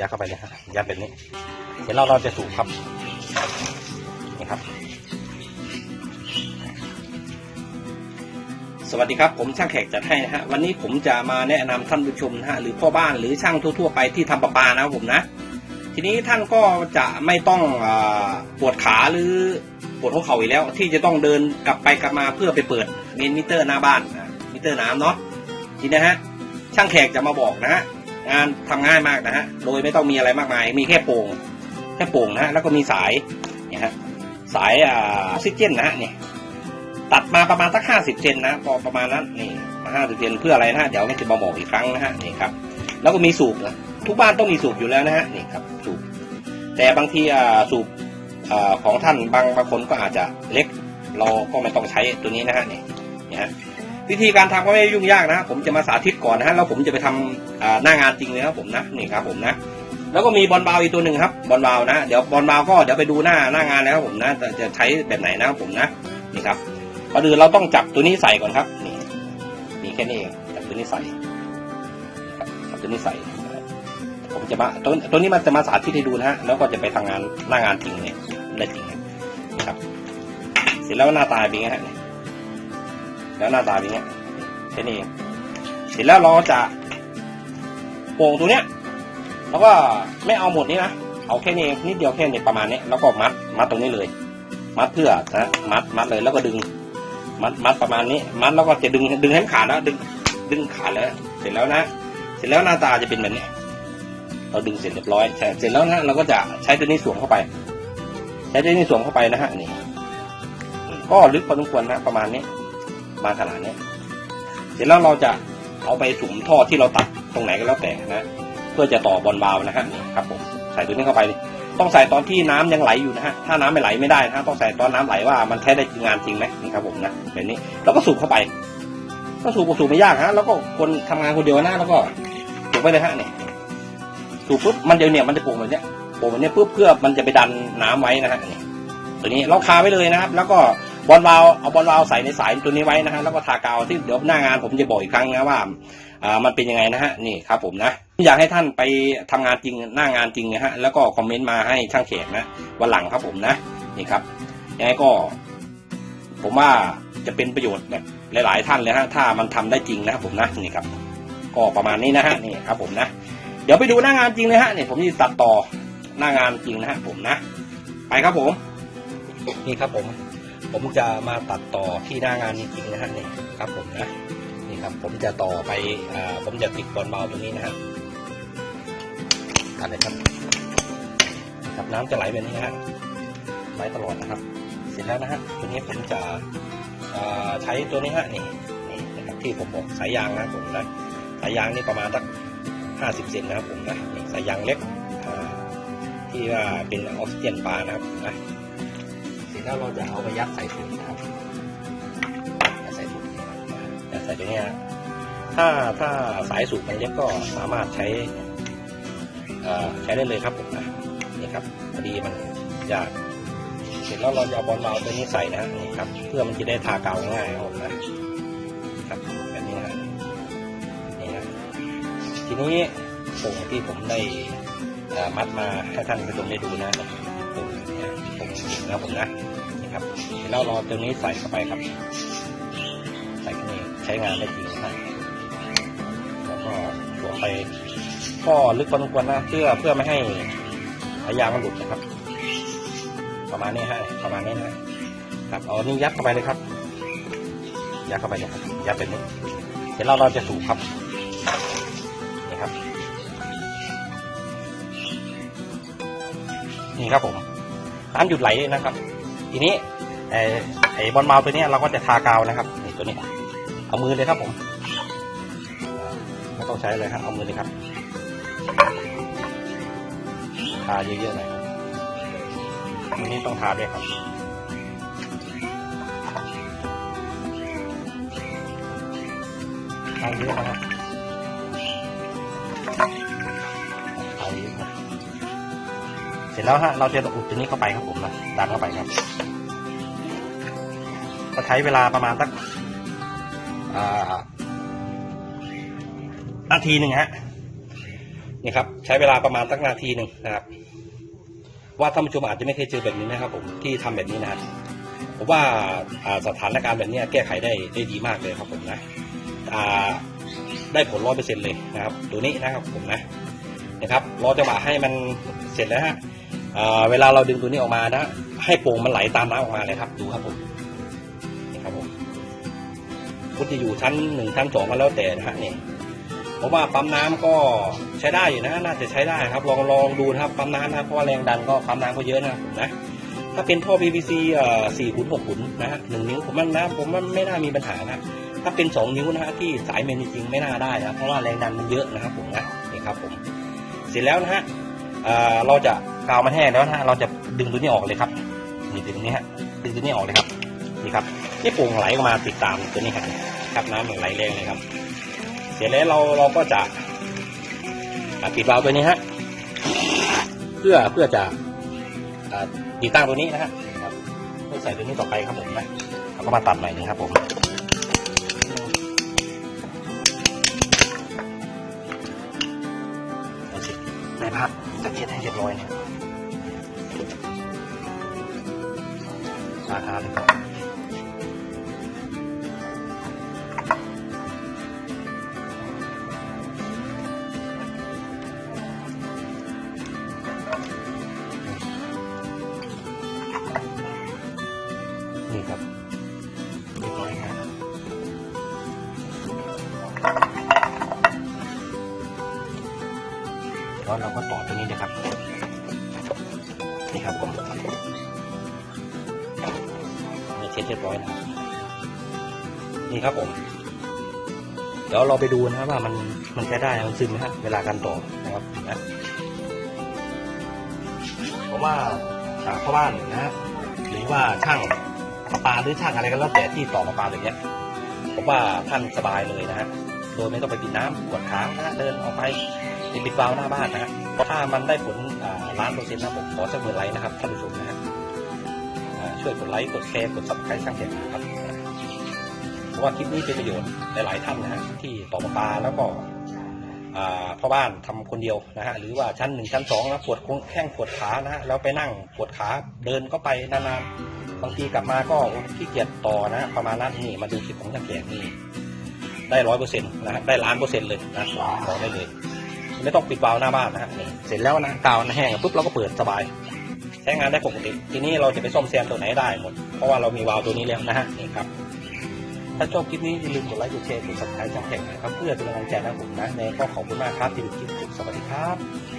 ยัดเข้าไปเลยฮะยัดแบบนี้เดี๋ยวเราเราจะสูบครับนี่ครับ สวัสดีครับ ผมช่างแขกจัดให้นะฮะวันนี้ผมจะมาแนะนำท่านผู้ชมนะฮะหรือพ่อบ้านหรือช่างทั่วๆไปที่ทำประปานะครับผมนะ ทีนี้ท่านก็จะไม่ต้องอปวดขาหรือปวดหัวเข่าอีกแล้ว ที่จะต้องเดินกลับไปกลับมาเพื่อไปเปิดเมนมิเตอร์หน้าบ้านมิเตอร์น้ำเนาะทีนี้นะฮะช่างแขกจะมาบอกนะฮะ งานทำง่ายมากนะฮะ โดยไม่ต้องมีอะไรมากมาย มีแค่โป่ง แค่โป่งนะฮะ แล้วก็มีสาย เนี่ยฮะ สายอ่าอกซิเจนนะฮะเนี่ย ตัดมาประมาณสักห้าสิบเซนนะ พอประมาณนั้น นี่มาห้าสิบเซนเพื่ออะไรนะเดี๋ยวไม่จะมาบอกอีกครั้งนะฮะ นี่ครับ แล้วก็มีสูบนะ ทุกบ้านต้องมีสูบอยู่แล้วนะฮะ นี่ครับ สูบ แต่บางทีอ่าสูบอ่าของท่านบางบางคนก็อาจจะเล็ก เราก็ไม่ต้องใช้ตัวนี้นะฮะ นี่ นี่ฮะ วิธีการทำก็ไม่ยุ่งยากนะ ผมจะมาสาธิตก่อนนะฮะแล้วผมจะไปทำอ่าหน้างานจริงเลยครับผมนะนี่ครับผมนะ แล้วก็มีบอลบาวอีกตัวหนึ่งครับบอลบาวนะเดี๋ยวบอลบาวก็เดี๋ยวไปดูหน้าหน้างานแล้วครับผมนะจะใช้แบบไหนนะครับผมนะนี่ครับก่อนอื่นเราต้องจับตัวนี้ใส่ก่อนครับนี่นี่แค่นี้เองจับตัวนี้ใส่ครับจับตัวนี้ใส่ผมจะมาตัวตัวนี้มันจะมาสาธิตให้ดูนะฮะแล้วก็จะไปทำงานหน้างานจริงเนี่ยได้จริงนะครับ เสร็จแล้วหน้าตาเป็นไงฮะ แล้วหน้าตาเป็นไงแค่นี้เองเสร็จแล้วเราจะโป่งตัวเนี้ยแล้วก็ไม่เอาหมดนี้นะเอาแค่นี้เองนิดเดียวแค่นี้ประมาณนี้แล้วก็มัดมัดตรงนี้เลย มัดเพื่อนะมัดมัดเลยแล้วก็ดึง มัดมัดประมาณนี้ มัดแล้วก็จะดึงดึงให้มันขาดแล้วดึงดึงขาดแล้วเสร็จแล้วนะ เสร็จแล้วหน้าตาจะเป็นแบบนี้เราดึงเสร็จเรียบร้อยเสร็จแล้วนะเราก็จะใช้ตัวนี้สวมเข้าไป ใช้ตัวนี้สวมเข้าไปนะฮะนี่ก็ลึกพอสมควรนะประมาณนี้ มาขนาดนี้เสร็จแล้วเราจะเอาไปสุมท่อที่เราตัดตรงไหนก็แล้วแต่นะเพื่อจะต่อบอลบาวนะฮะนี่ครับผมใส่ตัวนี้เข้าไปต้องใส่ตอนที่น้ำยังไหลอยู่นะฮะถ้าน้ำไม่ไหลไม่ได้นะฮะต้องใส่ตอนน้ำไหลว่ามันใช้ได้งานจริงไหมนี่ครับผมนะแบบนี้เราก็สูบเข้าไป ก็สูบสูบไม่ยากฮะแล้วก็คนทำงานคนเดียวนะแล้วก็สูบไปเลยฮะนี่สูบปุ๊บมันเดี๋ยวเนี่ยมันจะโป่งแบบเนี้ยโป่งแบบเนี้ยปุ๊บเพื่อมันจะไปดันน้ำไว้นะฮะนี่ตัวนี้เราคาไว้เลยนะครับ แล้วก็ บอลวาล์วเอาบอลวาล์วใส่ในสายตัวนี้ไว้นะฮะแล้วก็ทากาวที่เดี๋ยวหน้างานผมจะบอกอีกครั้งนะว่าอ่ามันเป็นยังไงนะฮะนี่ครับผมนะอยากให้ท่านไปทำงานจริงหน้างานจริงนะฮะแล้วก็คอมเมนต์มาให้ช่างเขตนะวันหลังครับผมนะนี่ครับยังไงก็ ผมว่าจะเป็นประโยชน์แบบหลาย ๆ ท่านเลยฮะถ้ามันทำได้จริงนะครับผมนะนี่ครับ ก็ประมาณนี้นะฮะนี่ครับผมนะ เดี๋ยวไปดูหน้างานจริงเลยฮะเนี่ยผมจะตัดต่อหน้างานจริงนะฮะผมนะ ไปครับผม นี่ครับผม ผมจะมาตัดต่อที่หน้างานจริงๆนะฮะนี่ครับผมนะนี่ครับผมจะต่อไปอผมจะติดบอลเบาตรงนี้นะฮะตัดเลยครับครับน้ำจะไหลแบบนี้นะฮะไหลตลอดนะครับ เสร็จแล้วนะฮะตัวนี้ผมจะใช้ตัวนี้ฮะนี่นี่นะครับที่ผมบอกสายยางนะผมนะสายยางนี่ประมาณสักห้าสิบเซนนะครับผมนะสายยางเล็กที่ว่าเป็นออกซิเจนปลานะครับนะ แล้วเราจะเอาไปยัดใส่ถุงนะครับใส่ถุงยัดใส่ตรงนี้ฮะถ้าถ้าสายสูบมันเล็กก็สามารถใช้ใช้ได้เลยครับผมนะนี่ครับพอดีมันยากเสร็จแล้วเราจะเอาบอลเราตัวนี้ใส่นะนี่ครับ เพื่อมันจะได้ทากาวง่ายครับผมนะครับแบบนี้นะนี่นะทีนี้ผมที่ผมได้มัดมาให้ท่านผู้ชมได้ดูนะ ผมเนี่ยผมนะผมนะนี่ครับแล้วเราตัวนี้ใส่เข้าไปครับ ใส่เข้าไปใช้งานได้จริงนะครับแล้วก็สวไปก็ลึกพอสมควรนะเพื่อเพื่อไม่ให้สายยางมันหลุดนะครับ ประมาณนี้ฮะประมาณนี้นะครับเอานี่ยัดเข้าไปเลยครับยัดเข้าไปเลยครับยัดเป็นนี้เดี๋ยวเราเราจะสูบครับ นี่ครับผมน้ำหยุดไหลนะครับ ทีนี้ไอ้ไอ้บอลเมาตัวนี้เราก็จะทากาวนะครับนี่ตัวนี้เอามือเลยครับผมไม่ต้องใช้เลยครับเอามือเลยครับทาเยอะๆหน่อยครับอันนี้ต้องทาด้วยครับทาเยอะนะครับ ร็จแล้วฮะเราจะอุดตัวนี้เข้าไปครับผมนะดันเข้าไปครับก็ใช้เวลาประมาณสักนาทีหนึ่งฮะนี่ครับ ใช้เวลาประมาณตั้งนาทีหนึ่งนะครับ ว่าท่านผู้ชมอาจจะไม่เคยเจอแบบนี้นะครับ ผมที่ทำแบบนี้นะครับผมว่าสถานการณ์แบบนี้แก้ไขได้ได้ดีมากเลยครับผมนะได้ผลร้อยเปอร์เซ็นต์เลยนะครับ ตัวนี้นะครับผมนะนะครับรอจังหวะให้มันเสร็จแล้วฮะ เวลาเราดึงตัวนี้ออกมานะ ให้โป่งมันไหลตามน้ำออกมาเลยครับ ดูครับผมนี่ครับผมคุณจะอยู่ชั้นหนึ่งชั้นสองก็แล้วแต่นะฮะนี่ผมว่าปั๊มน้ำก็ใช้ได้อยู่นะ น่าจะใช้ได้ครับ ลองลองดูนะครับปั๊มน้ำนะเพราะว่าแรงดันก็ปั๊มน้ำก็เยอะนะครับนะถ้าเป็นท่อ PVC เอ่อ4ขุน6ขุนนะฮะหนึ่งนิ้วผมว่านะผมว่าไม่น่ามีปัญหานะถ้าเป็น2นิ้วนะฮะที่สายเมนจริงๆไม่น่าได้นะเพราะว่าแรงดันมันเยอะนะครับผมนะนี่ครับผมเสร็จแล้วนะฮะเราจะ กาวมันแห้งแล้วนะเราจะดึงตัวนี้ออกเลยครับนี่ดึงตรงนี้ฮะดึงตัวนี้ออกเลยครับนี่ครับที่โป่งไหลออกมาติดตามตัวนี้ครับครับน้ำมันไหลแรงเลยครับ เสร็จแล้วเราเราก็จะปิดวาล์วตัวนี้ฮะเพื่อเพื่อจะติดตั้งตัวนี้นะฮะครับเพื่อใส่ตัวนี้ต่อไปครับผมนะเราก็มาตัดใหม่นึงครับผม ในภาพจะเช็ดให้เรียบร้อยนะราคาเลยครับ นะครับนี่ครับผมนี่เช็ดเรียบร้อยนะนี่ครับผม เดี๋ยวเราไปดูนะครับว่ามันมันใช้ได้มันซึมนะฮะเวลาการต่อนะครับนะเพราะว่าอ่าพ่อบ้านนะฮะหรือว่าช่างประปาหรือช่างอะไรก็แล้วแต่ที่ต่อประปาแบบเนี้ยผมว่าท่านสบายเลยนะฮะโดยไม่ต้องไปปิดน้ำกดค้างนะฮะเดินออกไปปิดวาล์วหน้าบ้านนะฮะ ถ้ามันได้ผลล้านเปอร์เซ็นต์นะผมขอสักหมื่นไลค์นะครับท่านผู้ชมนะฮะช่วยกดไลค์กดแชร์กดซับสไครต์ช่างแข็งนะครับเพราะว่าคลิปนี้เป็นประโยชน์หลายๆท่านนะฮะที่ต่อประปาแล้วก็พ่อบ้านทำคนเดียวนะฮะหรือว่าชั้นหนึ่งชั้นสองนะปวดแข้งปวดขานะฮะแล้วไปนั่งปวดขาเดินก็ไปนานๆบางทีกลับมาก็ขี้เกียจต่อนะประมาณนั้นนี่มาดูคลิปของช่างแขกนี่ได้ร้อยเปอร์เซ็นต์นะฮะได้ล้านเปอร์เซ็นต์เลยนะบอกได้เลย ไม่ต้องปิดวาล์วหน้าบ้านนะฮะนี่เสร็จแล้วนะกาวมันแห้งปุ๊บเราก็เปิดสบาย ใช้งานได้ปกติทีนี้เราจะไปซ่อมแซมตัวไหนได้หมด เพราะว่าเรามีวาล์วตัวนี้แล้วนะฮะนี่ครับถ้าชอบคลิปนี้อย่าลืมกดไลค์กดแชร์กด subscribe ช่องแข่งนะครับเพื่อเป็นกำลังใจให้ผมนะในก็ขอบคุณมากครับที่ดูคลิปจบสวัสดีครับ